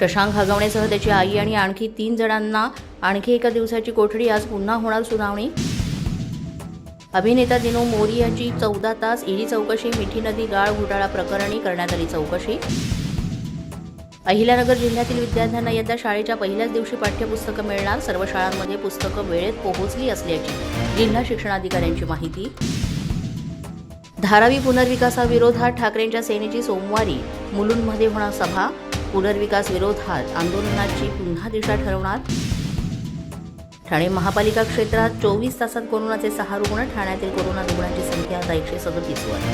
शशांक हगवणेसह त्याची आई आणि आणखी तीन जणांना आणखी एका दिवसाची कोठडी आज पुन्हा होणार सुनावणी? अभिनेता दिनू मोरी यांची चौदा तास ईडी चौकशी मिठी नदी गाळ घोटाळा प्रकरणी करण्यात आली चौकशी. अहिल्यानगर जिल्ह्यातील विद्यार्थ्यांना यंदा शाळेच्या पहिल्याच दिवशी पाठ्यपुस्तकं मिळणार. सर्व शाळांमध्ये पुस्तकं वेळेत पोहोचली असल्याची जिल्हा शिक्षणाधिकाऱ्यांची माहिती. धारावी पुनर्विकासाविरोधात ठाकरेंच्या सेनेची सोमवारी मुलुंडमध्ये होणार सभा. पुनर्विकास विरोधात आंदोलनाची पुन्हा दिशा ठरवणार? ठाणे महापालिका क्षेत्रात चोवीस तासात कोरोनाचे सहा रुग्ण ठाण्यातील कोरोना रुग्णांची संख्या आता एकशे सदतीस वर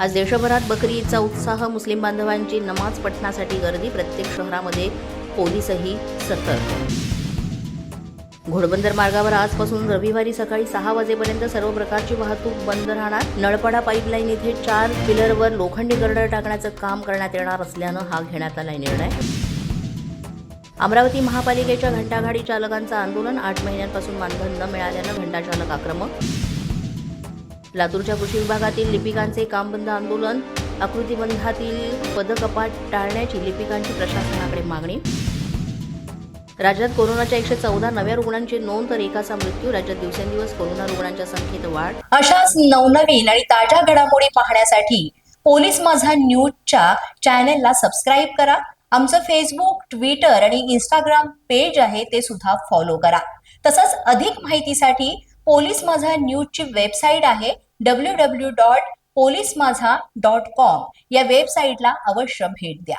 आज देशभरात बकरी ईदचा उत्साह मुस्लिम बांधवांची नमाज पठणासाठी गर्दी प्रत्येक शहरामध्ये पोलीसही सतर्क घोडबंदर मार्गावर आजपासून रविवारी सकाळी सहा वाजेपर्यंत सर्व प्रकारची वाहतूक बंद राहणार. नळपाडा पाईपलाईन इथे चार पिलरवर लोखंडी गर्डर टाकण्याचं काम करण्यात येणार असल्यानं हा घेण्यात आलाय निर्णय. अमरावती महापालिकेच्या घंटागाडी चालकांचं आंदोलन आठ महिन्यांपासून मानधन न मिळाल्यानं घंटाचालक आक्रमक. लातूरच्या कृषी विभागातील लिपिकांचे काम बंद आंदोलन आकृतीबंधातील पदकपात टाळण्याची लिपिकांची प्रशासनाकडे मागणी. राज्यात कोरोनाच्या एकशे चौदा नव्या रुग्णांची नोंद तर एकाचा मृत्यू राज्यात दिवसेंदिवस कोरोना रुग्णांच्या संख्येत वाढ. अशाच नवनवीन आणि ताज्या घडामोडी पाहण्यासाठी पोलीस माझा न्यूजच्या चॅनेलला सबस्क्राईब करा. आमचं फेसबुक ट्विटर आणि इंस्टाग्राम पेज आहे ते सुद्धा फॉलो करा. तसंच अधिक माहितीसाठी पोलीस माझा न्यूजची वेबसाईट आहे W W dot police Majha dot com या वेबसाईटला अवश्य भेट द्या.